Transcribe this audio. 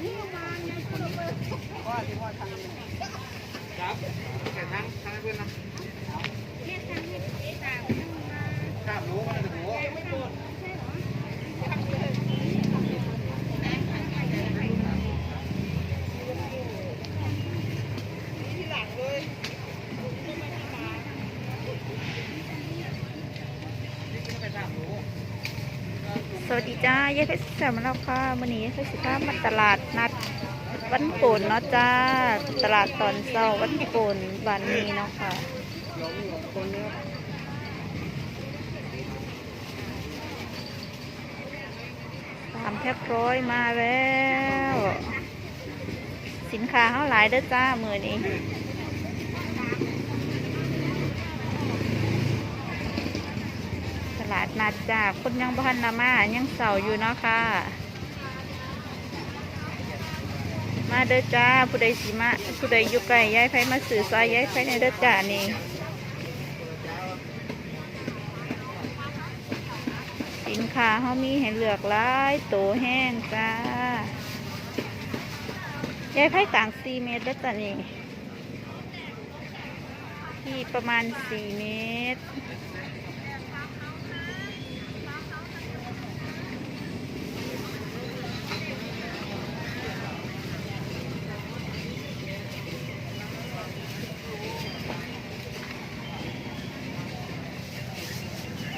ครับแต่ทั้งทั้งเพื่อนนะข้ามรู้มันจะรู้ สวัสดีจ้ายายเพชรแซมแล้วค่ะวันนี้เพชรสิพามาตลาดนัดวันโกนเนาะจ้า ตลาดตอนเช้าวันโกนบ้านนี้เนาะค่ะคนเนี้ยสามแพ็คร้อยมาแล้ว สินค้าเขาหลายเด้อจ้ามือนี้ ตลา ดจ้าคนยังบ้านนามายังเสาอยู่เนาะค่ะ มาเด้อจ้าผู้ใดสิมาผู้ใดอยู่ไกลย้ายไผมาสื่อซอยย้ายไผในเด้อจ้านี่สินค้าเขามีให้เลือกหลายโตแห้งจ้าย้ายไผกลางสี่เมตรเด้อจ้านี่ที่ประมาณสี่เมตร